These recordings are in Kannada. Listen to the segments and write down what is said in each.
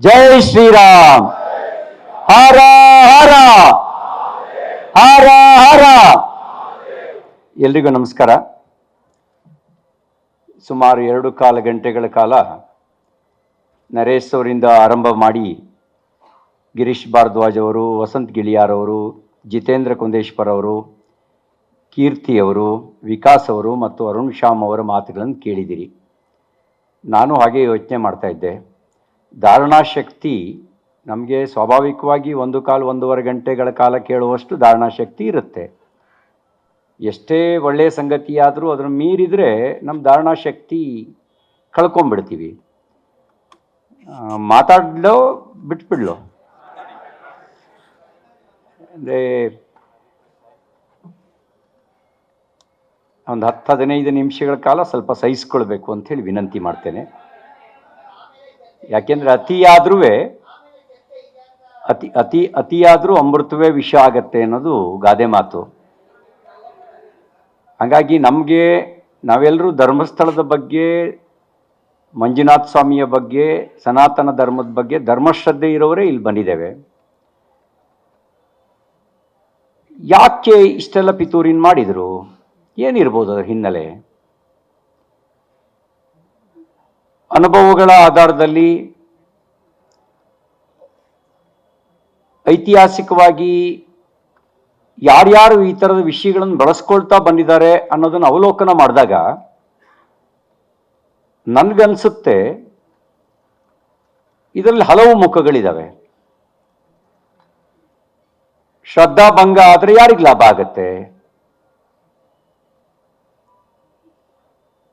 ಜೈ ಶ್ರೀರಾಮ್. ಹರ ಹರ. ಹರ ಹರ. ಎಲ್ರಿಗೂ ನಮಸ್ಕಾರ. ಸುಮಾರು ಎರಡು ಕಾಲ ಗಂಟೆಗಳ ಕಾಲ ನರೇಶ್ ಅವರಿಂದ ಆರಂಭ ಮಾಡಿ ಗಿರೀಶ್ ಭಾರದ್ವಾಜ್ ಅವರು, ವಸಂತ್ ಗಿಳಿಯಾರ್ ಅವರು, ಜಿತೇಂದ್ರ ಕುಂದೇಶ್ವರ್ ಅವರು, ಕೀರ್ತಿ ಅವರು, ವಿಕಾಸ್ ಅವರು ಮತ್ತು ಅರುಣ್ ಶ್ಯಾಮ್ ಅವರ ಮಾತುಗಳನ್ನು ಕೇಳಿದಿರಿ. ನಾನು ಹಾಗೆ ಯೋಚನೆ ಮಾಡ್ತಾ ಇದ್ದೆ. ಧಾರಣಾ ಶಕ್ತಿ ನಮಗೆ ಸ್ವಾಭಾವಿಕವಾಗಿ ಒಂದು ಕಾಲು ಒಂದೂವರೆ ಗಂಟೆಗಳ ಕಾಲ ಕೇಳುವಷ್ಟು ಧಾರಣಾ ಶಕ್ತಿ ಇರುತ್ತೆ. ಎಷ್ಟೇ ಒಳ್ಳೆಯ ಸಂಗತಿಯಾದರೂ ಅದನ್ನು ಮೀರಿದರೆ ನಮ್ಮ ಧಾರಣಾ ಶಕ್ತಿ ಕಳ್ಕೊಂಬಿಡ್ತೀವಿ ಮಾತಾಡ್ಲೋ ಬಿಟ್ಬಿಡ್ಲೋ? ಅಂದರೆ ಒಂದು ಹತ್ತು ಹದಿನೈದು ನಿಮಿಷಗಳ ಕಾಲ ಸ್ವಲ್ಪ ಸಹಿಸ್ಕೊಳ್ಬೇಕು ಅಂಥೇಳಿ ವಿನಂತಿ ಮಾಡ್ತೇನೆ. ಯಾಕೆಂದರೆ ಅತಿಯಾದ್ರೂ ಅತಿ ಅತಿ, ಅತಿಯಾದರೂ ಅಮೃತವೇ ವಿಷ ಆಗತ್ತೆ ಅನ್ನೋದು ಗಾದೆ ಮಾತು. ಹಾಗಾಗಿ ನಮಗೆ ನಾವೆಲ್ಲರೂ ಧರ್ಮಸ್ಥಳದ ಬಗ್ಗೆ, ಮಂಜುನಾಥ ಸ್ವಾಮಿಯ ಬಗ್ಗೆ, ಸನಾತನ ಧರ್ಮದ ಬಗ್ಗೆ ಧರ್ಮಶ್ರದ್ಧೆ ಇರೋರೇ ಇಲ್ಲಿ ಬಂದಿದ್ದೇವೆ. ಯಾಕೆ ಇಷ್ಟೆಲ್ಲ ಪಿತೂರಿನ ಮಾಡಿದರು? ಏನಿರ್ಬೋದು ಅದರ ಹಿನ್ನೆಲೆ? ಅನುಭವಗಳ ಆಧಾರದಲ್ಲಿ ಐತಿಹಾಸಿಕವಾಗಿ ಯಾರ್ಯಾರು ಈ ಥರದ ವಿಷಯಗಳನ್ನು ಬಳಸ್ಕೊಳ್ತಾ ಬಂದಿದ್ದಾರೆ ಅನ್ನೋದನ್ನು ಅವಲೋಕನ ಮಾಡಿದಾಗ ನನಗನ್ಸುತ್ತೆ ಇದರಲ್ಲಿ ಹಲವು ಮುಖಗಳಿದ್ದಾವೆ ಶ್ರದ್ಧಾ ಭಂಗ ಆದರೆ ಯಾರಿಗೆ ಲಾಭ ಆಗತ್ತೆ?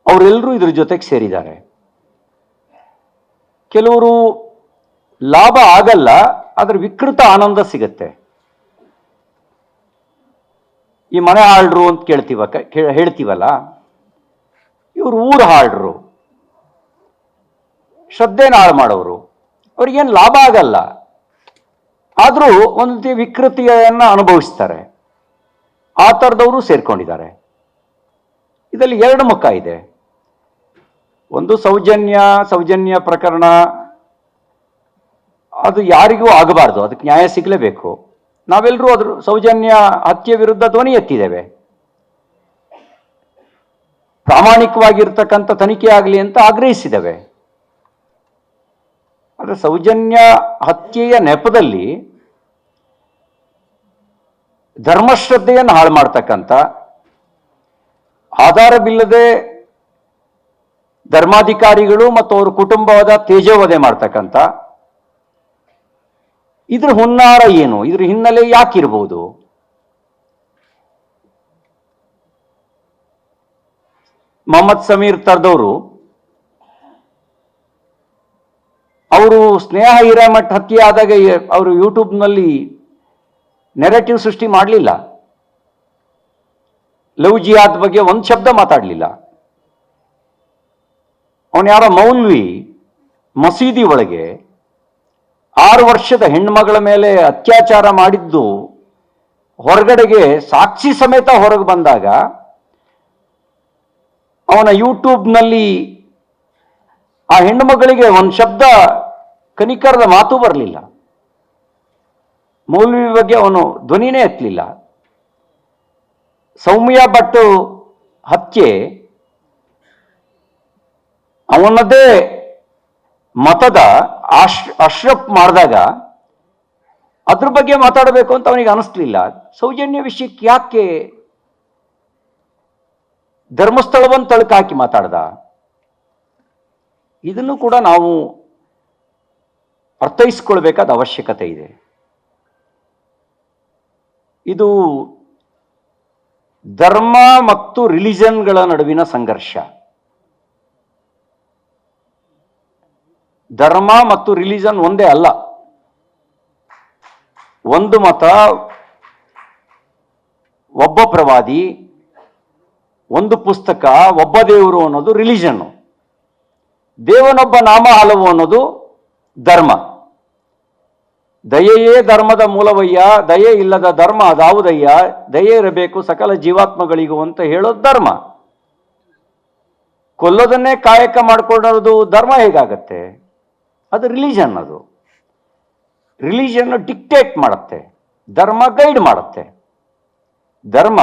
ಅವರೆಲ್ಲರೂ ಇದ್ರ ಜೊತೆಗೆ ಸೇರಿದ್ದಾರೆ. ಕೆಲವರು ಲಾಭ ಆಗಲ್ಲ, ಆದರೆ ವಿಕೃತ ಆನಂದ ಸಿಗತ್ತೆ. ಈ ಮನೆ ಹಾಳ್ರು ಅಂತ ಕೇಳ್ತೀವ ಹೇಳ್ತೀವಲ್ಲ? ಇವರು ಊರು ಹಾಳ್ರು ಶ್ರದ್ಧೆನ ಹಾಳು ಮಾಡೋರು. ಅವ್ರಿಗೇನು ಲಾಭ ಆಗಲ್ಲ. ಆದರೂ ಒಂದು ವಿಕೃತಿಯನ್ನು ಅನುಭವಿಸ್ತಾರೆ. ಆ ಥರದವರು ಸೇರ್ಕೊಂಡಿದ್ದಾರೆ. ಇದರಲ್ಲಿ ಎರಡು ಮುಖ ಇದೆ. ಒಂದು ಸೌಜನ್ಯ ಸೌಜನ್ಯ ಪ್ರಕರಣ, ಅದು ಯಾರಿಗೂ ಆಗಬಾರ್ದು, ಅದಕ್ಕೆ ನ್ಯಾಯ ಸಿಗಲೇಬೇಕು. ನಾವೆಲ್ಲರೂ ಅದ್ರ ಸೌಜನ್ಯ ಹತ್ಯೆ ವಿರುದ್ಧ ಧ್ವನಿ ಎತ್ತಿದ್ದೇವೆ. ಪ್ರಾಮಾಣಿಕವಾಗಿರ್ತಕ್ಕಂಥ ತನಿಖೆ ಆಗಲಿ ಅಂತ ಆಗ್ರಹಿಸಿದ್ದೇವೆ. ಆದರೆ ಸೌಜನ್ಯ ಹತ್ಯೆಯ ನೆಪದಲ್ಲಿ ಧರ್ಮಶ್ರದ್ಧೆಯನ್ನು ಹಾಳು ಮಾಡ್ತಕ್ಕಂಥ, ಆಧಾರವಿಲ್ಲದೆ ಧರ್ಮಾಧಿಕಾರಿಗಳು ಮತ್ತು ಅವರ ಕುಟುಂಬದ ತೇಜೋವಧೆ ಮಾಡ್ತಕ್ಕಂಥ. ಇದ್ರ ಹುನ್ನಾರ ಏನು? ಇದ್ರ ಹಿನ್ನೆಲೆ ಯಾಕಿರ್ಬೋದು? ಮೊಹಮ್ಮದ್ ಸಮೀರ್ ತರ್ದವರು, ಅವರು ಸ್ನೇಹ ಹಿರೇಮಠ್ ಹತ್ಯೆ ಆದಾಗ ಅವರು ಯೂಟ್ಯೂಬ್ನಲ್ಲಿ ನೆರೆಟಿವ್ ಸೃಷ್ಟಿ ಮಾಡಲಿಲ್ಲ. ಲವ್ ಜಿಯಾದ್ ಬಗ್ಗೆ ಒಂದು ಶಬ್ದ ಮಾತಾಡಲಿಲ್ಲ. ಅವನು ಯಾರೋ ಮೌಲ್ವಿ ಮಸೀದಿ ಒಳಗೆ ಆರು ವರ್ಷದ ಹೆಣ್ಮಗಳ ಮೇಲೆ ಅತ್ಯಾಚಾರ ಮಾಡಿದ್ದು ಹೊರಗಡೆಗೆ ಸಾಕ್ಷಿ ಸಮೇತ ಹೊರಗೆ ಬಂದಾಗ ಅವನ ಯೂಟ್ಯೂಬ್ನಲ್ಲಿ ಆ ಹೆಣ್ಣು ಮಗಳಿಗೆ ಒಂದು ಶಬ್ದ ಕನಿಕರದ ಮಾತು ಬರಲಿಲ್ಲ. ಮೌಲ್ವಿ ಬಗ್ಗೆ ಅವನು ಧ್ವನಿನೇ ಎತ್ತಲಿಲ್ಲ. ಸೌಮ್ಯ ಭಟ್ ಹತ್ಯೆ ಅವನದೇ ಮತದ ಆಶ್ ಅಶ್ರಫ್ ಮಾಡಿದಾಗ ಅದ್ರ ಬಗ್ಗೆ ಮಾತಾಡಬೇಕು ಅಂತ ಅವನಿಗೆ ಅನಿಸ್ಲಿಲ್ಲ. ಸೌಜನ್ಯ ವಿಷಯಕ್ಕೆ ಯಾಕೆ ಧರ್ಮಸ್ಥಳವನ್ನು ತಳಕ ಹಾಕಿ ಮಾತಾಡ್ದ? ಇದನ್ನು ಕೂಡ ನಾವು ಅರ್ಥೈಸ್ಕೊಳ್ಬೇಕಾದ ಅವಶ್ಯಕತೆ ಇದೆ. ಇದು ಧರ್ಮ ಮತ್ತು ರಿಲಿಜನ್ಗಳ ನಡುವಿನ ಸಂಘರ್ಷ. ಧರ್ಮ ಮತ್ತು ರಿಲಿಜನ್ ಒಂದೇ ಅಲ್ಲ. ಒಂದು ಮತ ಒಬ್ಬ ಪ್ರವಾದಿ, ಒಂದು ಪುಸ್ತಕ ಒಬ್ಬ ದೇವರು ಅನ್ನೋದು ರಿಲಿಜನ್ನು ದೇವನೊಬ್ಬ ನಾಮ ಹಲವು ಅನ್ನೋದು ಧರ್ಮ. ದಯೆಯೇ ಧರ್ಮದ ಮೂಲವಯ್ಯ, ದಯೆ ಇಲ್ಲದ ಧರ್ಮ ಅದಾವುದಯ್ಯ, ದಯೆ ಇರಬೇಕು ಸಕಲ ಜೀವಾತ್ಮಗಳಿಗೂ ಅಂತ ಹೇಳೋದು ಧರ್ಮ. ಕೊಲ್ಲೋದನ್ನೇ ಕಾಯಕ ಮಾಡ್ಕೊಳ್ಳೋದು ಧರ್ಮ ಹೇಗಾಗತ್ತೆ? ಅದು ರಿಲಿಜನ್ ಅದು. ರಿಲಿಜನ್ ಡಿಕ್ಟೇಟ್ ಮಾಡುತ್ತೆ, ಧರ್ಮ ಗೈಡ್ ಮಾಡುತ್ತೆ. ಧರ್ಮ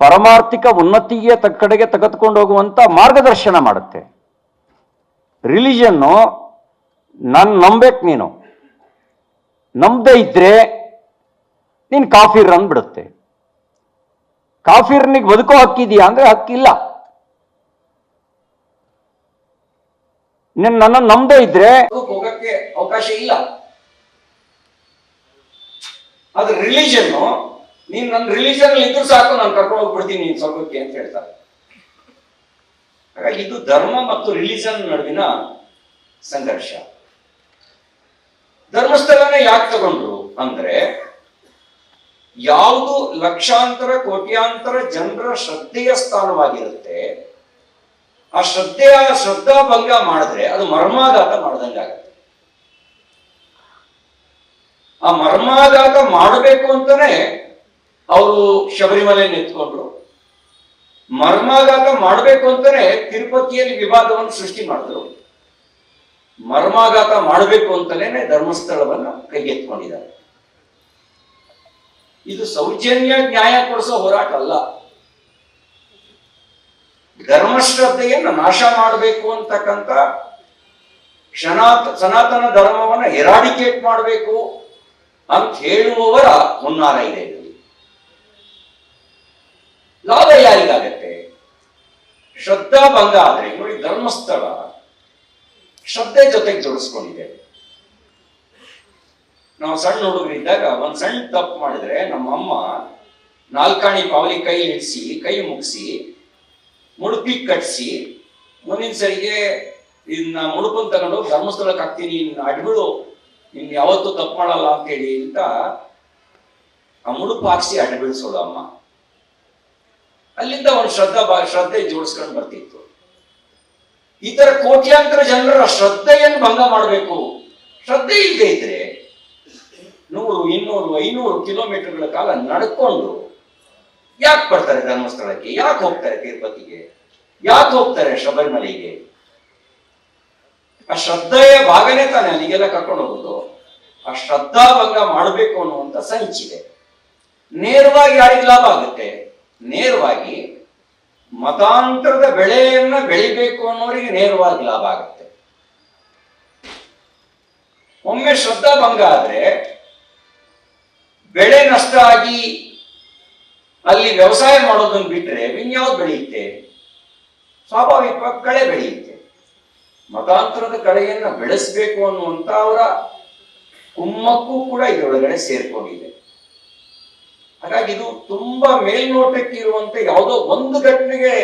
ಪರಮಾರ್ಥಿಕ ಉನ್ನತಿಗೆ ತ, ಕಡೆಗೆ ತೆಗೆದುಕೊಂಡು ಹೋಗುವಂಥ ಮಾರ್ಗದರ್ಶನ ಮಾಡುತ್ತೆ. ರಿಲಿಜನ್ನು ನಾನು ನಂಬೇಕು ನೀನು. ನಂಬದೇ ಇದ್ರೆ ನೀನು ಕಾಫಿರ್ ಅಂದ್ಬಿಡುತ್ತೆ. ಕಾಫಿರ್ನಿಗೆ ಬದುಕೋ ಹಕ್ಕಿದೆಯಾ ಅಂದರೆ ಹಕ್ಕಿಲ್ಲ. ನೀನು ನನ್ನ ನಂಬದೇ ಇದ್ರೆ ಹೋಗಕ್ಕೆ ಅವಕಾಶ ಇಲ್ಲ. ಅದು ರಿಲಿಜನ್ ನೀನ್ ನನ್ನ ರಿಲಿಜನ್ ಅಲ್ಲಿ ಇದ್ರು ಸಾಕು, ನಾನು ಕರ್ಕೊಂಡು ಹೋಗ್ಬಿಡ್ತೀನಿ ನೀನ್ ಸ್ವರ್ಗಕ್ಕೆ ಅಂತ ಹೇಳ್ತಾರೆ. ಹಾಗಾಗಿ ಇದು ಧರ್ಮ ಮತ್ತು ರಿಲಿಜನ್ ನಡುವಿನ ಸಂಘರ್ಷ. ಧರ್ಮಸ್ಥಳನೇ ಯಾಕೆ ತಗೊಂಡ್ರು ಅಂದ್ರೆ, ಯಾವುದು ಲಕ್ಷಾಂತರ, ಕೋಟ್ಯಾಂತರ ಜನರ ಶ್ರದ್ಧೆಯ ಸ್ಥಾನವಾಗಿರುತ್ತೆ ಆ ಶ್ರದ್ಧೆಯ ಶ್ರದ್ಧಾಭಂಗ ಮಾಡಿದ್ರೆ ಅದು ಮರ್ಮಾಘಾತ ಮಾಡ್ದಂಗಾಗತ್ತೆ ಆ ಮರ್ಮಾಘಾತ ಮಾಡಬೇಕು ಅಂತಾನೆ ಅವರು ಶಬರಿಮಲೆ ನಿಂತ್ಕೊಂಡ್ರು. ಮರ್ಮಾಘಾತ ಮಾಡಬೇಕು ಅಂತಾನೆ ತಿರುಪತಿಯಲ್ಲಿ ವಿವಾದವನ್ನು ಸೃಷ್ಟಿ ಮಾಡಿದ್ರು. ಮರ್ಮಾಘಾತ ಮಾಡಬೇಕು ಅಂತಲೇ ಧರ್ಮಸ್ಥಳವನ್ನು ಕೈಗೆತ್ಕೊಂಡಿದ್ದಾರೆ ಇದು ಸೌಜನ್ಯ ನ್ಯಾಯ ಕೊಡಿಸೋ ಹೋರಾಟ ಅಲ್ಲ. ಧರ್ಮಶ್ರದ್ಧೆಯನ್ನು ನಾಶ ಮಾಡಬೇಕು ಅಂತಕ್ಕಂಥ ಸನಾತ ಸನಾತನ ಧರ್ಮವನ್ನು ಎರಾಡಿಕೇಟ್ ಮಾಡಬೇಕು ಅಂತ ಹೇಳುವವರ ಹುನ್ನಾರ ಇದೆ ಲಾಭ ಯಾರಿಗಾಗತ್ತೆ ಶ್ರದ್ಧಾ ಭಂಗ ಆದರೆ ನೋಡಿ ಧರ್ಮಸ್ಥಳ ಶ್ರದ್ಧೆ ಜೊತೆಗೆ ಜೋಡಿಸ್ಕೊಂಡಿದೆ. ನಾವು ಸಣ್ಣ ಹುಡುಗರಿದ್ದಾಗ ಒಂದ್ ಸಣ್ಣ ತಪ್ಪು ಮಾಡಿದ್ರೆ ನಮ್ಮ ಅಮ್ಮ ನಾಲ್ಕಾಣಿ ಪಾವಲಿ ಕೈ ಇಡಿಸಿ ಕೈ ಮುಗಿಸಿ ಮುಡುಪಿ ಕಟ್ಸಿ, ಮುಂದಿನ ಸರಿಗೆ ಇನ್ನ ಮುಡುಪನ್ ತಗೊಂಡು ಧರ್ಮಸ್ಥಳಕ್ಕೆ ಹಾಕ್ತೀನಿ ಇನ್ನು ಅಡ್ಬಿಡು, ನಿನ್ ಯಾವತ್ತೂ ತಪ್ಪು ಮಾಡಲ್ಲ ಅಂತೇಳಿ ಅಂತ ಆ ಮುಡುಪು ಹಾಕ್ಸಿ ಅಡ್ಬಿಡಿಸೋಳು ಅಮ್ಮ ಅಲ್ಲಿಂದ ಒಂದು ಶ್ರದ್ಧಾ ಬಾ, ಶ್ರದ್ಧೆ ಜೋಡಿಸ್ಕೊಂಡು ಬರ್ತಿತ್ತು. ಈ ತರ ಕೋಟ್ಯಾಂತರ ಜನರ ಶ್ರದ್ಧೆಯನ್ನು ಭಂಗ ಮಾಡಬೇಕು. ಶ್ರದ್ಧೆ ಇಲ್ಲದೆ ಇದ್ರೆ ನೂರು, ಇನ್ನೂರು, ಐನೂರು ಕಿಲೋಮೀಟರ್ಗಳ ಕಾಲ ನಡ್ಕೊಂಡು ಯಾಕೆ ಬರ್ತಾರೆ ಧರ್ಮಸ್ಥಳಕ್ಕೆ? ಯಾಕೆ ಹೋಗ್ತಾರೆ ತಿರುಪತಿಗೆ? ಯಾಕೆ ಹೋಗ್ತಾರೆ ಶಬರಿಮಲೆಗೆ? ಆ ಶ್ರದ್ಧೆಯ ಭಾಗನೇ ತಾನೆ ಅಲ್ಲಿಗೆಲ್ಲ ಕರ್ಕೊಂಡು ಹೋಗೋದು. ಆ ಶ್ರದ್ಧಾಭಂಗ ಮಾಡಬೇಕು ಅನ್ನುವಂತ ಸಂಚಿದೆ ನೇರವಾಗಿ ಯಾರಿಗೆ ಲಾಭ ಆಗುತ್ತೆ? ನೇರವಾಗಿ ಮತಾಂತರದ ಬೆಳೆಯನ್ನ ಬೆಳಿಬೇಕು ಅನ್ನೋರಿಗೆ ನೇರವಾಗಿ ಲಾಭ ಆಗುತ್ತೆ. ಒಮ್ಮೆ ಶ್ರದ್ಧಾಭಂಗ ಆದ್ರೆ ಬೆಳೆ ನಷ್ಟ ಆಗಿ ಅಲ್ಲಿ ವ್ಯವಸಾಯ ಮಾಡೋದನ್ನು ಬಿಟ್ಟರೆ ಇನ್ಯಾವ್ದು ಬೆಳೆಯುತ್ತೆ? ಸ್ವಾಭಾವಿಕವಾಗಿ ಕಳೆ ಬೆಳೆಯುತ್ತೆ. ಮತಾಂತರದ ಕಳೆಯನ್ನ ಬೆಳೆಸಬೇಕು ಅನ್ನುವಂತ ಅವರ ಕುಮ್ಮಕ್ಕೂ ಕೂಡ ಇದರೊಳಗಡೆ ಸೇರ್ಕೊಂಡಿದೆ. ಹಾಗಾಗಿ ಇದು ತುಂಬಾ ಮೇಲ್ನೋಟಕ್ಕೆ ಇರುವಂತ ಯಾವುದೋ ಒಂದು ಘಟನೆಗೆ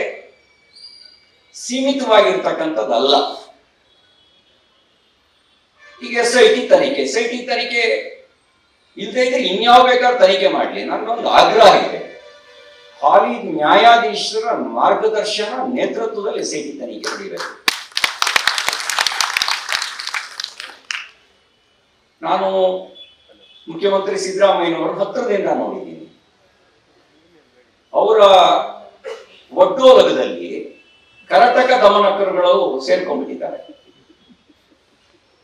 ಸೀಮಿತವಾಗಿರ್ತಕ್ಕಂಥದ್ದಲ್ಲ. ಈಗ ಎಸ್ ಐ ಟಿ ತನಿಖೆ. ಎಸ್ ಐ ಟಿ ತನಿಖೆ ಇಲ್ಲದೆ ಇದ್ರೆ ಇನ್ಯಾವ ಬೇಕಾದ್ರೂ ತನಿಖೆ ಮಾಡಲಿ. ನನ್ನೊಂದು ಆಗ್ರಹ ಇದೆ. ಹಾಲಿ ನ್ಯಾಯಾಧೀಶರ ಮಾರ್ಗದರ್ಶನ ನೇತೃತ್ವದಲ್ಲಿ ಸೇರಿದ್ದ ತನಿಖೆ ನಡೀಬೇಕು ನಾನು ಮುಖ್ಯಮಂತ್ರಿ ಸಿದ್ದರಾಮಯ್ಯನವರ ಹತ್ತಿರದಿಂದ ನೋಡಿದ್ದೀನಿ. ಅವರ ಒಡ್ಡೋಲಗದಲ್ಲಿ ಕರಟಕ ದಮನಕರುಗಳು ಸೇರ್ಕೊಂಡ್ಬಿಟ್ಟಿದ್ದಾರೆ.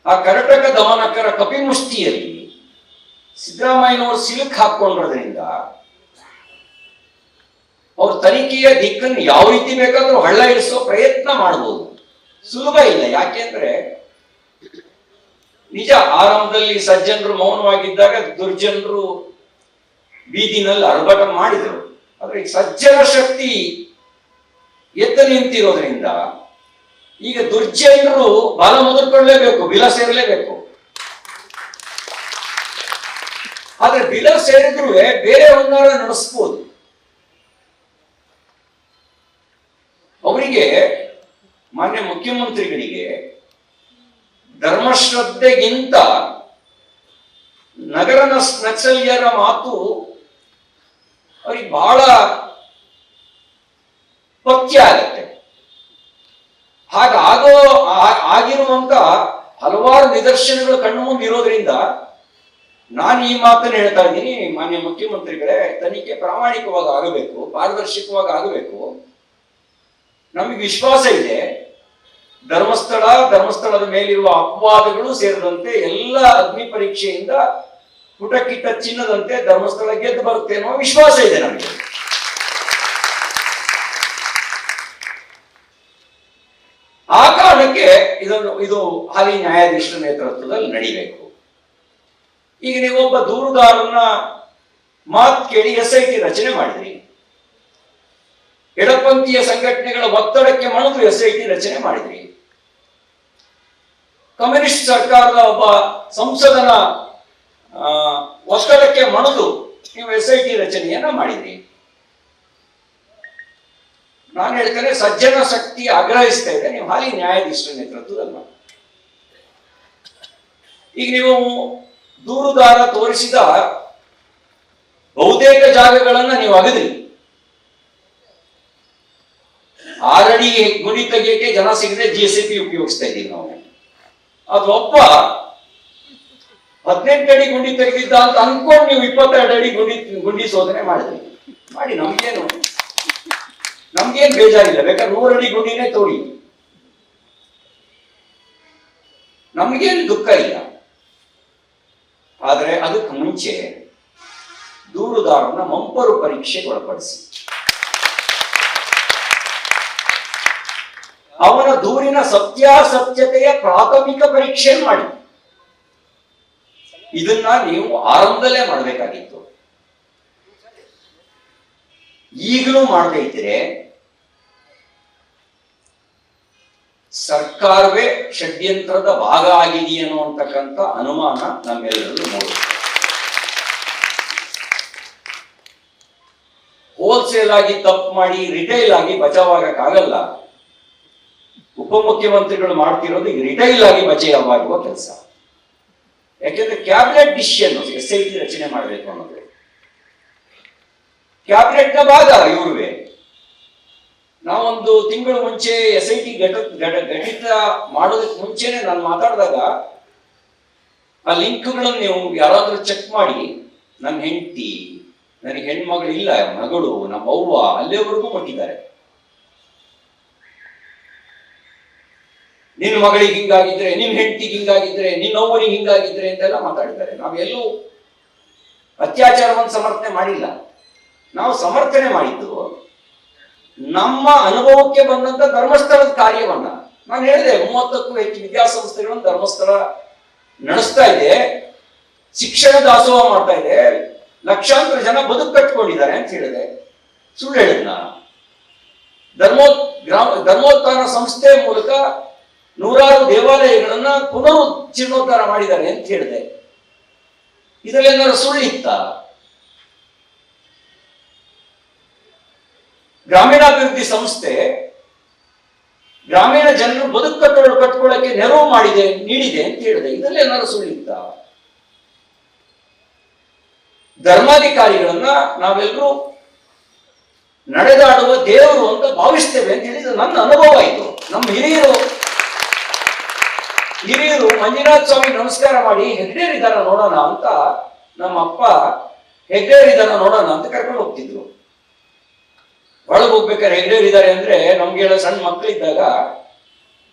ಆ ಕರಟಕ ದಮನಕರ ಕಪಿಮುಷ್ಟಿಯಲ್ಲಿ ಸಿದ್ದರಾಮಯ್ಯನವರು ಸಿಲುಕ್ ಹಾಕೊಂಡಿರೋದ್ರಿಂದ ಅವ್ರ ತನಿಖೆಯ ದಿಕ್ಕನ್ನು ಯಾವ ರೀತಿ ಬೇಕಾದ್ರೂ ಹಳ್ಳ ಇಳಿಸೋ ಪ್ರಯತ್ನ ಮಾಡಬಹುದು ಸುಲಭ ಇಲ್ಲ. ಯಾಕೆಂದ್ರೆ ನಿಜ ಆರಂಭದಲ್ಲಿ ಸಜ್ಜನರು ಮೌನವಾಗಿದ್ದಾಗ ದುರ್ಜನರು ಬೀದಿನಲ್ಲಿ ಅರ್ಭಟ ಮಾಡಿದರು. ಆದ್ರೆ ಸಜ್ಜನ ಶಕ್ತಿ ಎತ್ತ ನಿಂತಿರೋದ್ರಿಂದ ಈಗ ದುರ್ಜನರು ಬಲ ಮುದುರ್ಕೊಳ್ಳೇಬೇಕು, ಬಿಲ ಸೇರಲೇಬೇಕು. ಆದ್ರೆ ಬಿಲ ಸೇರಿದ್ರು ಬೇರೆ ಹುನ್ನಾರ ನಡೆಸ್ಬೋದು. ಅವರಿಗೆ ಮಾನ್ಯ ಮುಖ್ಯಮಂತ್ರಿಗಳಿಗೆ ಧರ್ಮಶ್ರದ್ಧೆಗಿಂತ ನಗರ ನಕ್ಸಲ್ಯರ ಮಾತು ಅವ್ರಿಗೆ ಬಹಳ ಪಥ್ಯ ಆಗತ್ತೆ. ಹಾಗಾಗೋ ಆಗಿರುವಂತ ಹಲವಾರು ನಿದರ್ಶನಗಳು ಕಣ್ಣು ಮುಂದೆ ಇರೋದ್ರಿಂದ ನಾನು ಈ ಮಾತನ್ನು ಹೇಳ್ತಾ ಇದ್ದೀನಿ, ಮಾನ್ಯ ಮುಖ್ಯಮಂತ್ರಿಗಳೇ, ತನಿಖೆ ಪ್ರಾಮಾಣಿಕವಾಗಿ ಆಗಬೇಕು, ಪಾರದರ್ಶಕವಾಗಿ ಆಗಬೇಕು. ನಮಗೆ ವಿಶ್ವಾಸ ಇದೆ. ಧರ್ಮಸ್ಥಳ, ಧರ್ಮಸ್ಥಳದ ಮೇಲಿರುವ ಅಪವಾದಗಳು ಸೇರಿದಂತೆ ಎಲ್ಲ ಅಗ್ನಿ ಪರೀಕ್ಷೆಯಿಂದ ಪುಟಕ್ಕಿಟ್ಟ ಚಿನ್ನದಂತೆ ಧರ್ಮಸ್ಥಳ ಗೆದ್ದು ಬರುತ್ತೆ ಅನ್ನೋ ವಿಶ್ವಾಸ ಇದೆ ನಮಗೆ. ಆ ಕಾರಣಕ್ಕೆ ಇದನ್ನು, ಇದು ಹಾಲಿ ನ್ಯಾಯಾಧೀಶರ ನೇತೃತ್ವದಲ್ಲಿ ನಡಿಬೇಕು. ಈಗ ನೀವೊಬ್ಬ ದೂರುದಾರನ ಮಾತು ಕೇಳಿ ಎಸ್ ಐ ಟಿ ರಚನೆ ಮಾಡಿದ್ರಿ. ಎಡಪಂಥೀಯ ಸಂಘಟನೆಗಳ ಒತ್ತಡಕ್ಕೆ ಮಣಿದು ಎಸ್ ಐ ಟಿ ರಚನೆ ಮಾಡಿದ್ರಿ. ಕಮ್ಯುನಿಸ್ಟ್ ಸರ್ಕಾರದ ಒಬ್ಬ ಸಂಸದನ ಒತ್ತಡಕ್ಕೆ ಮಣಿದು ನೀವು ಎಸ್ ಐ ಟಿ ರಚನೆಯನ್ನ ಮಾಡಿದ್ರಿ. ನಾನು ಹೇಳ್ತೇನೆ, ಸಜ್ಜನ ಶಕ್ತಿ ಆಗ್ರಹಿಸ್ತಾ ಇದೆ. ನೀವು ಹಾಲಿ ನ್ಯಾಯಾಧೀಶರ ನೇತೃತ್ವದಲ್ಲಿ ಈಗ ನೀವು ದೂರುದಾರ ತೋರಿಸಿದ ಬಹುತೇಕ ಜಾಗಗಳನ್ನ ನೀವು ಅಗದ್ರಿ. ಆರಡಿ ಗುಡಿ ತೆಗಿಯಕ್ಕೆ ಜನ ಸಿಗದೆ ಜಿ ಸಿ ಪಿ ಉಪಯೋಗಿಸ್ತಾ ಇದ್ದೀವಿ ನಾವು. ಅದು ಒಬ್ಬ ಹದಿನೆಂಟು ಅಡಿ ಗುಂಡಿ ತೆಗೆದಿದ್ದ ಅಂತ ಅನ್ಕೊಂಡು ನೀವು ಇಪ್ಪತ್ತೆರಡು ಅಡಿ ಗುಂಡಿ ಗುಂಡಿ ಶೋಧನೆ ಮಾಡಿದ್ರಿ. ಮಾಡಿ, ನಮ್ಗೇನು, ನಮ್ಗೇನ್ ಬೇಜಾರಿಲ್ಲ. ಬೇಕಾದ್ರೆ ನೂರು ಅಡಿ ಗುಂಡಿನೇ ತೋಡಿ ನಮ್ಗೇನು ದುಃಖ ಇಲ್ಲ. ಆದ್ರೆ ಅದಕ್ಕೆ ಮುಂಚೆ ದೂರುದಾರನ ಮಂಪರು ಪರೀಕ್ಷೆಗೆ ಅವನ ದೂರಿನ ಸತ್ಯಾಸತ್ಯತೆಯ ಪ್ರಾಥಮಿಕ ಪರೀಕ್ಷೆ ಮಾಡಿ. ಇದನ್ನ ನೀವು ಆರಂಭದಲ್ಲೇ ಮಾಡಬೇಕಾಗಿತ್ತು. ಈಗಲೂ ಮಾಡದೇ ಇದ್ರೆ ಸರ್ಕಾರವೇ ಷಡ್ಯಂತ್ರದ ಭಾಗ ಆಗಿದೆಯೇನೋ ಅಂತಕ್ಕಂಥ ಅನುಮಾನ ನಮ್ಮೆಲ್ಲರಲ್ಲೂ ನೋಡಿ ಹೋಲ್ಸೇಲ್ ಆಗಿ ತಪ್ಪು ಮಾಡಿ ರಿಟೈಲ್ ಆಗಿ ಬಚಾವಾಗಕ್ಕಾಗಲ್ಲ. ಉಪಮುಖ್ಯಮಂತ್ರಿಗಳು ಮಾಡ್ತಿರೋದು ಈಗ ರಿಟೈಲ್ ಆಗಿ ಬಚಾವಾಗುವ ಕೆಲಸ. ಯಾಕೆಂದ್ರೆ cabinet decision S I T ರಚನೆ ಮಾಡಬೇಕು ಅನ್ನೋದು ಕ್ಯಾಬಿನೆಟ್ನ ಭಾಗ ಇವ್ರಿಗೆ ನಾವೊಂದು ತಿಂಗಳು ಮುಂಚೆ ಎಸ್ ಐ ಟಿ ಘಟ, ಘಟ- ಘಟಿತ ಮಾಡೋದಕ್ಕೆ ಮುಂಚೆನೆ ನಾನು ಮಾತಾಡಿದಾಗ ಆ ಲಿಂಕ್ಗಳನ್ನು ನೀವು ಯಾರಾದ್ರೂ ಚೆಕ್ ಮಾಡಿ ನನ್ನ ಹೆಂಡತಿ ನನಗೆ ಹೆಣ್ಮಗಳು ಇಲ್ಲ ಮಗಳು ನಮ್ಮ ಅವ್ವ, ಅಲ್ಲಿವರೆಗೂ ಕೊಟ್ಟಿದ್ದಾರೆ. ನಿನ್ನ ಮಗಳಿಗೆ ಹಿಂಗಾಗಿದ್ರೆ, ನಿನ್ನ ಹೆಂಡತಿಗೆ ಹಿಂಗಾಗಿದ್ರೆ, ನಿನ್ನ ಅವ್ವನಿಗೆ ಹಿಂಗಾಗಿದ್ರೆ ಅಂತೆಲ್ಲ ಮಾತಾಡ್ತಾರೆ. ನಾವೆಲ್ಲೂ ಅತ್ಯಾಚಾರವನ್ನು ಸಮರ್ಥನೆ ಮಾಡಿಲ್ಲ. ನಾವು ಸಮರ್ಥನೆ ಮಾಡಿದ್ದು ನಮ್ಮ ಅನುಭವಕ್ಕೆ ಬಂದಂತ ಧರ್ಮಸ್ಥಳದ ಕಾರ್ಯವನ್ನ. ನಾನು ಹೇಳಿದೆ, ಮೂವತ್ತಕ್ಕೂ ಹೆಚ್ಚು ವಿದ್ಯಾಸಂಸ್ಥೆಗಳನ್ನು ಧರ್ಮಸ್ಥಳ ನಡೆಸ್ತಾ ಇದೆ. ಶಿಕ್ಷಣ ದಾಸೋಹ ಮಾಡ್ತಾ ಇದೆ. ಲಕ್ಷಾಂತರ ಜನ ಬದುಕು ಕಟ್ಕೊಂಡಿದ್ದಾರೆ ಅಂತ ಹೇಳಿದೆ. ಸುಳ್ಳು ಹೇಳಿದ್ನ? ಧರ್ಮೋ, ಗ್ರಾಮ, ಧರ್ಮೋತ್ಥಾನ ಸಂಸ್ಥೆ ಮೂಲಕ ನೂರಾರು ದೇವಾಲಯಗಳನ್ನ ಪುನರ್ ಜೀರ್ಣೋದ್ಧಾರ ಮಾಡಿದ್ದಾರೆ ಅಂತ ಹೇಳಿದೆ. ಇದರಲ್ಲೇನಾದ್ರು ಸುಳ್ಳಿತ್ತ ಗ್ರಾಮೀಣಾಭಿವೃದ್ಧಿ ಸಂಸ್ಥೆ ಗ್ರಾಮೀಣ ಜನರು ಬದುಕು ಕಟ್ಟಲು ಕಟ್ಕೊಳ್ಳಕ್ಕೆ ನೆರವು ಮಾಡಿದೆ, ನೀಡಿದೆ ಅಂತ ಹೇಳಿದೆ. ಇದರಲ್ಲಿ ಏನಾದ್ರು ಸುಳ್ಳಿತ್ತ ಧರ್ಮಾಧಿಕಾರಿಗಳನ್ನ ನಾವೆಲ್ಲರೂ ನಡೆದಾಡುವ ದೇವರು ಅಂತ ಭಾವಿಸ್ತೇವೆ ಅಂತ ಹೇಳಿದ್ರೆ ನನ್ನ ಅನುಭವ ಆಯಿತು ನಮ್ಮ ಹಿರಿಯರು ಹಿರಿಯರು ಮಂಜುನಾಥ ಸ್ವಾಮಿ ನಮಸ್ಕಾರ ಮಾಡಿ ಹೆಗ್ಡೇರಿದಾರ ನೋಡೋಣ ಅಂತ ನಮ್ಮ ಅಪ್ಪ ಹೆಗ್ಡೇರಿದಾರ ನೋಡೋಣ ಅಂತ ಕರ್ಕೊಂಡು ಹೋಗ್ತಿದ್ರು. ಒಳಗೆ ಹೋಗ್ಬೇಕಾದ್ರೆ ಹೆಗ್ಡೇರಿದ್ದಾರೆ ಅಂದ್ರೆ ನಮ್ಗೆಲ್ಲ ಸಣ್ಣ ಮಕ್ಕಳಿದ್ದಾಗ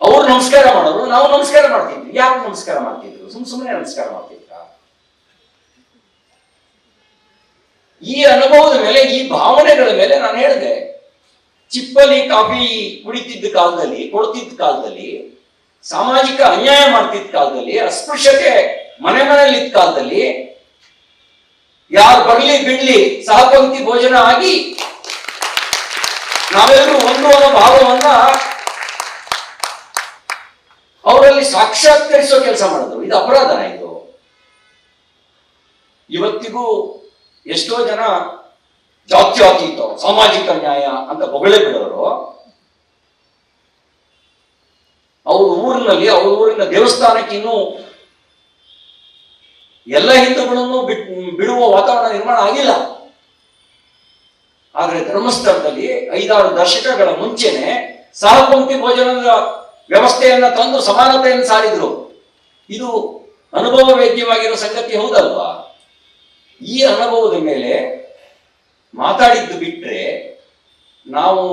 ಅವ್ರು ನಮಸ್ಕಾರ ಮಾಡೋರು, ನಾವು ನಮಸ್ಕಾರ ಮಾಡ್ತಿದ್ವಿ. ಯಾಕೆ ನಮಸ್ಕಾರ ಮಾಡ್ತಿದ್ರು? ಸುಮ್ ಸುಮ್ಮನೆ ನಮಸ್ಕಾರ ಮಾಡ್ತಿದ್ರ? ಈ ಅನುಭವದ ಮೇಲೆ, ಈ ಭಾವನೆಗಳ ಮೇಲೆ ನಾನು ಹೇಳಿದೆ. ಚಿಪ್ಪಲಿ ಕಾಫಿ ಕುಡಿತಿದ್ದ ಕಾಲದಲ್ಲಿ, ಕೊಡ್ತಿದ್ದ ಕಾಲದಲ್ಲಿ ಸಾಮಾಜಿಕ ಅನ್ಯಾಯ ಮಾಡ್ತಿದ್ದ ಕಾಲದಲ್ಲಿ, ಅಸ್ಪೃಶ್ಯತೆ ಮನೆ ಮನೆಯಲ್ಲಿ ಇದ್ದ ಕಾಲದಲ್ಲಿ ಯಾರು ಬರಲಿ ಬಿಡ್ಲಿ ಸಹಪಂಕ್ತಿ ಭೋಜನ ಆಗಿ ನಾವೆಲ್ಲರೂ ಒಂದು ಅನ್ನೋ ಭಾವವನ್ನ ಅವರಲ್ಲಿ ಸಾಕ್ಷಾತ್ಕರಿಸೋ ಕೆಲಸ ಮಾಡಿದ್ರು. ಇದು ಅಪರಾಧನ ಇದು. ಇವತ್ತಿಗೂ ಎಷ್ಟೋ ಜನ ಜಾತ್ಯಾತೀತ ಸಾಮಾಜಿಕ ನ್ಯಾಯ ಅಂತ ಬೊಗಳೇ ಬಿಡೋರು ಅವ್ರ ಊರಿನಲ್ಲಿ, ಅವ್ರ ಊರಿನ ದೇವಸ್ಥಾನಕ್ಕೆ ಇನ್ನೂ ಎಲ್ಲ ಹಿಂದೂಗಳನ್ನು ಬಿಡುವ ವಾತಾವರಣ ನಿರ್ಮಾಣ ಆಗಿಲ್ಲ. ಆದ್ರೆ ಧರ್ಮಸ್ಥಳದಲ್ಲಿ ಐದಾರು ದಶಕಗಳ ಮುಂಚೆನೆ ಸಹಪಂಕ್ತಿ ಭೋಜನದ ವ್ಯವಸ್ಥೆಯನ್ನ ತಂದು ಸಮಾನತೆಯನ್ನು ಸಾರಿದ್ರು. ಇದು ಅನುಭವ ವೇದ್ಯವಾಗಿರೋ ಸಂಗತಿ ಹೌದಲ್ವಾ? ಈ ಅನುಭವದ ಮೇಲೆ ಮಾತಾಡಿದ್ದು ಬಿಟ್ಟರೆ ನಾವು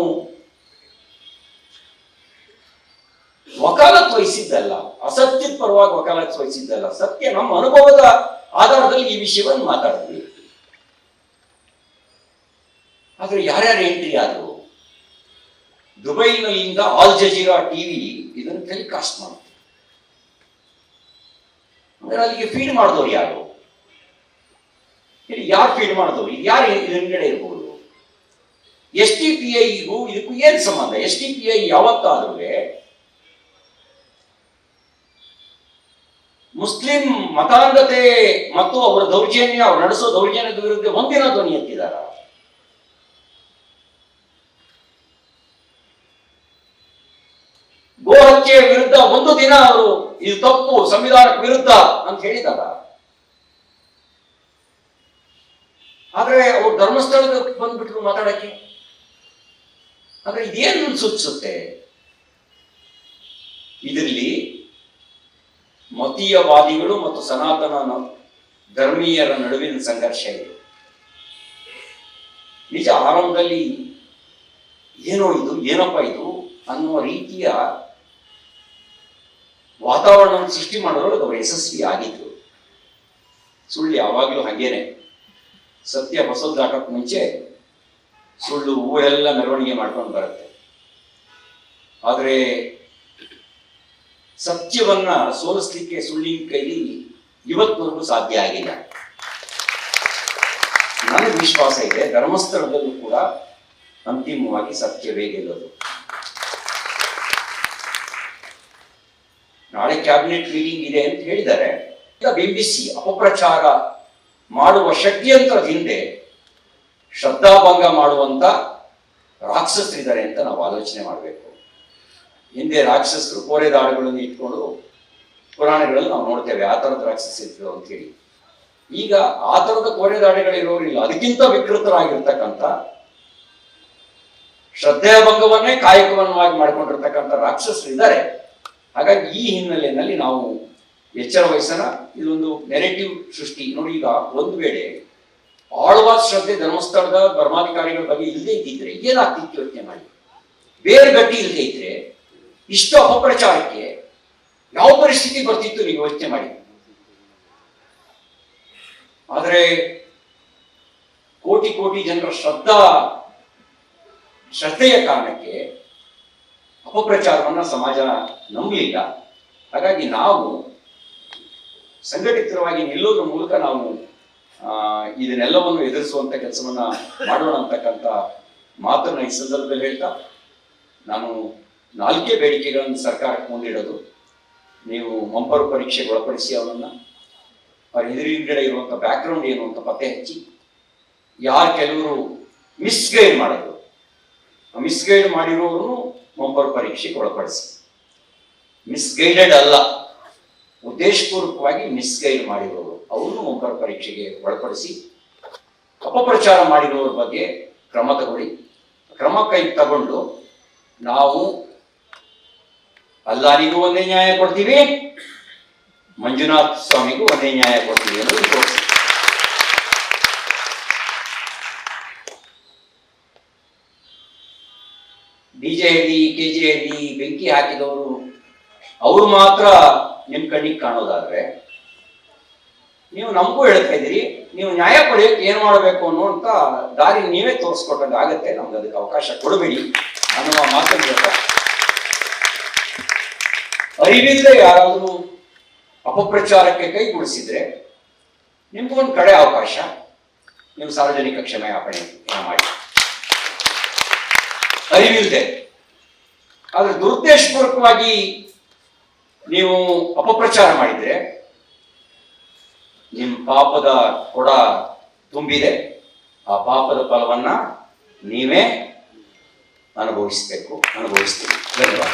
ವಕಾಲತ್ ವಹಿಸಿದ್ದಲ್ಲ, ಅಸತ್ಯದ ಪರವಾಗಿ ವಕಾಲತ್ ವಹಿಸಿದ್ದಲ್ಲ, ಸತ್ಯ ನಮ್ಮ ಅನುಭವದ ಆಧಾರದಲ್ಲಿ ಈ ವಿಷಯವನ್ನು ಮಾತಾಡ್ತೀವಿ. ಆದ್ರೆ ಯಾರ್ಯಾರು ಎಂಟ್ರಿ ಆದ್ರು? ದುಬೈನಲ್ಲಿಂದ ಆಲ್ ಜಜೀರಾ ಟಿವಿ ಇದನ್ನು ಟೆಲಿಕಾಸ್ಟ್ ಮಾಡುತ್ತೆ. ಅಂದ್ರೆ ಅಲ್ಲಿಗೆ ಫೀಡ್ ಮಾಡಿದವ್ರು ಯಾರು? ಇಲ್ಲಿ ಯಾರು ಫೀಡ್ ಮಾಡಿದವ್ರು? ಯಾರು ಹಿಂದ್ಗಡೆ ಇರ್ಬೋದು? ಎಸ್ ಟಿ ಪಿ ಐಗೂ ಇದಕ್ಕೂ ಏನ್ ಸಂಬಂಧ? ಎಸ್ ಟಿ ಪಿ ಐ ಯಾವತ್ತಾದ್ರೂ ಮುಸ್ಲಿಂ ಮತಾಂಧತೆ ಮತ್ತು ಅವರ ದೌರ್ಜನ್ಯ, ಅವ್ರು ನಡೆಸೋ ದೌರ್ಜನ್ಯದ ವಿರುದ್ಧ ಒಂದಿನ ಧ್ವನಿ ಎತ್ತಿದಾರ ಗೋ ಹತ್ಯೆಯ ವಿರುದ್ಧ ಒಂದು ದಿನ ಅವರು ಇದು ತಪ್ಪು ಸಂವಿಧಾನಕ್ಕೆ ವಿರುದ್ಧ ಅಂತ ಹೇಳಿದಾರ ಆದ್ರೆ ಅವ್ರು ಧರ್ಮಸ್ಥಳಕ್ಕೆ ಬಂದ್ಬಿಟ್ರು ಮಾತಾಡಕ್ಕೆ. ಆದ್ರೆ ಇದೇನು ಸೂಚಿಸುತ್ತೆ ಇದರಲ್ಲಿ ಮತೀಯವಾದಿಗಳು ಮತ್ತು ಸನಾತನ ಧರ್ಮೀಯರ ನಡುವಿನ ಸಂಘರ್ಷ ಇದೆ. ನಿಜ ಆರಂಭದಲ್ಲಿ ಏನೋ ಇದು, ಏನಪ್ಪ ಇದು ಅನ್ನುವ ರೀತಿಯ ವಾತಾವರಣವನ್ನು ಸೃಷ್ಟಿ ಮಾಡೋದ್ರೊಳಗೆ ಅವರು ಯಶಸ್ವಿ ಆಗಿದ್ರು. ಸುಳ್ಳು ಯಾವಾಗಲೂ ಹಾಗೇನೆ. ಸತ್ಯ ಹೊಸದು ದಾಟಕ್ಕೆ ಮುಂಚೆ ಸುಳ್ಳು ಹೂವೆಲ್ಲ ಮೆರವಣಿಗೆ ಮಾಡ್ಕೊಂಡು ಬರುತ್ತೆ. ಆದರೆ ಸತ್ಯವನ್ನ ಸೋಲಿಸ್ಲಿಕ್ಕೆ ಸುಳ್ಳಿನ ಕೈಲಿ ಇವತ್ತಿನವರೆಗೂ ಸಾಧ್ಯ ಆಗಿಲ್ಲ. ನನಗೆ ವಿಶ್ವಾಸ ಇದೆ, ಧರ್ಮಸ್ಥಳದಲ್ಲೂ ಕೂಡ ಅಂತಿಮವಾಗಿ ಸತ್ಯವೇ ಗೆಲ್ಲೋದು. ನಾಳೆ ಕ್ಯಾಬಿನೆಟ್ ಮೀಟಿಂಗ್ ಇದೆ ಅಂತ ಹೇಳಿದ್ದಾರೆ. ಬಿಂಬಿಸಿ ಅಪಪ್ರಚಾರ ಮಾಡುವ ಷಡ್ಯಂತ್ರದ ಹಿಂದೆ ಶ್ರದ್ಧಾಭಂಗ ಮಾಡುವಂತ ರಾಕ್ಷಸರಿದ್ದಾರೆ ಅಂತ ನಾವು ಆಲೋಚನೆ ಮಾಡಬೇಕು. ಹಿಂದೆ ರಾಕ್ಷಸರು ಕೋರೆದಾಡುಗಳನ್ನು ಇಟ್ಕೊಂಡು ಪುರಾಣಗಳಲ್ಲಿ ನಾವು ನೋಡ್ತೇವೆ ಆ ಥರದ ರಾಕ್ಷಸಿದ್ರು ಅಂತ ಹೇಳಿ. ಈಗ ಆ ಥರದ ಇರೋರಿಲ್ಲ ಅದಕ್ಕಿಂತ ವಿಕೃತರಾಗಿರ್ತಕ್ಕಂಥ ಶ್ರದ್ಧೆಯ ಭಂಗವನ್ನೇ ಕಾಯಕವನ್ನಾಗಿ ಮಾಡಿಕೊಂಡಿರ್ತಕ್ಕಂಥ ರಾಕ್ಷಸರು ಇದ್ದಾರೆ. ಹಾಗಾಗಿ ಈ ಹಿನ್ನೆಲೆಯಲ್ಲಿ ನಾವು ಎಚ್ಚರ ವಹಿಸೋಣ. ಇದೊಂದು ನೆರೆಟಿವ್ ಸೃಷ್ಟಿ. ನೋಡಿ, ಈಗ ಒಂದು ವೇಳೆ ಆಳ್ವಾದ ಶ್ರದ್ಧೆ ಧರ್ಮಸ್ಥಳದ ಧರ್ಮಾಧಿಕಾರಿಗಳ ಬಗ್ಗೆ ಇಲ್ಲದೆ ಇದ್ದಿದ್ರೆ ಏನಾಗ್ತಿತ್ತು ಯೋಚನೆ ಮಾಡಿ? ಬೇರೆ ಗಟ್ಟಿ ಇಲ್ಲದೆ ಇದ್ರೆ ಇಷ್ಟು ಅಪಪ್ರಚಾರಕ್ಕೆ ಯಾವ ಪರಿಸ್ಥಿತಿ ಬರ್ತಿತ್ತು ನೀವು ಯೋಚನೆ ಮಾಡಿ. ಆದರೆ ಕೋಟಿ ಕೋಟಿ ಜನರ ಶ್ರದ್ಧಾ, ಶ್ರದ್ಧೆಯ ಕಾರಣಕ್ಕೆ ಅಪಪ್ರಚಾರವನ್ನು ಸಮಾಜ ನಂಬಲಿಲ್ಲ. ಹಾಗಾಗಿ ನಾವು ಸಂಘಟಿತರವಾಗಿ ನಿಲ್ಲೋದ್ರ ಮೂಲಕ ನಾವು ಇದನ್ನೆಲ್ಲವನ್ನು ಎದುರಿಸುವಂತ ಕೆಲಸವನ್ನ ಮಾಡೋಣ ಅಂತಕ್ಕಂಥ ಮಾತನ್ನ ಈ ಸಂದರ್ಭದಲ್ಲಿ ಹೇಳ್ತಾ ನಾನು ನಾಲ್ಕೇ ಬೇಡಿಕೆಗಳನ್ನು ಸರ್ಕಾರಕ್ಕೆ ಮುಂದಿಡೋದು ನೀವು ಮಂಪರು ಪರೀಕ್ಷೆಗೆ ಒಳಪಡಿಸಿ ಅವರನ್ನು ಅವ್ರ ಹಿಂದಿರುಗಡೆ ಇರುವಂತ ಬ್ಯಾಕ್ಗ್ರೌಂಡ್ ಏನು ಅಂತ ಪತ್ತೆ ಹಚ್ಚಿ, ಯಾರು ಕೆಲವರು ಮಿಸ್ಗೈಡ್ ಮಾಡೋದು ಮಿಸ್ಗೈಡ್ ಮಾಡಿರೋರು ಮಂಪರ್ ಪರೀಕ್ಷೆಗೆ ಒಳಪಡಿಸಿ. ಮಿಸ್ಗೈಡೆಡ್ ಅಲ್ಲ, ಉದ್ದೇಶಪೂರ್ವಕವಾಗಿ ಮಿಸ್ಗೈಡ್ ಮಾಡಿರೋರು. ಅವರು ಮಂಪರ್ ಪರೀಕ್ಷೆಗೆ ಒಳಪಡಿಸಿ, ಅಪಪ್ರಚಾರ ಮಾಡಿರೋರ ಬಗ್ಗೆ ಕ್ರಮ ತಗೊಳ್ಳಿ. ಕ್ರಮ ಕೈ ತಗೊಂಡು ನಾವು ಅಲ್ಲಾರಿಗೂ ಒಂದೇ ನ್ಯಾಯ ಕೊಡ್ತೀವಿ ಮಂಜುನಾಥ್ ಸ್ವಾಮಿಗೂ ಒಂದೇ ನ್ಯಾಯ ಕೊಡ್ತೀವಿ ಅನ್ನೋದು ಹಳ್ಳಿ ಕೆ ಜೆ ಹಳ್ಳಿ ಬೆಂಕಿ ಹಾಕಿದವರು, ಅವರು ಮಾತ್ರ ನಿಮ್ ಕಣ್ಣಿಗೆ ಕಾಣೋದಾದ್ರೆ, ನೀವು ನಮಗೂ ಹೇಳ್ತಾ ಇದ್ದೀರಿ, ನೀವು ನ್ಯಾಯ ಪಡೆಯೋಕೆ ಏನ್ ಮಾಡಬೇಕು ಅನ್ನುವಂತ ದಾರಿ ನೀವೇ ತೋರಿಸ್ಕೊಟ್ಟಂಗೆ ಆಗುತ್ತೆ ನಮ್ಗೆ ಅದಕ್ಕೆ ಅವಕಾಶ ಕೊಡಬೇಡಿ ಅನ್ನುವ ಮಾತನ್ನು ಹೇಳ್ತಾ ಅರಿವಿಲ್ಲದೆ ಯಾರಾದರೂ ಅಪಪ್ರಚಾರಕ್ಕೆ ಕೈಗೂಡಿಸಿದ್ರೆ ನಿಮ್ಗೊಂದು ಕಡೆ ಅವಕಾಶ, ನೀವು ಸಾರ್ವಜನಿಕ ಕ್ಷಮೆಯಾಪಣೆ ಮಾಡಿ. ಅರಿವಿಲ್ಲದೆ ಆದ್ರೆ ದುರುದ್ದೇಶಪೂರ್ವಕವಾಗಿ ನೀವು ಅಪಪ್ರಚಾರ ಮಾಡಿದ್ರೆ ನಿಮ್ಮ ಪಾಪದ ಕೊಡ ತುಂಬಿದೆ. ಆ ಪಾಪದ ಫಲವನ್ನ ನೀವೇ ಅನುಭವಿಸಬೇಕು ಅನುಭವಿಸ್ತೀವಿ ಧನ್ಯವಾದ.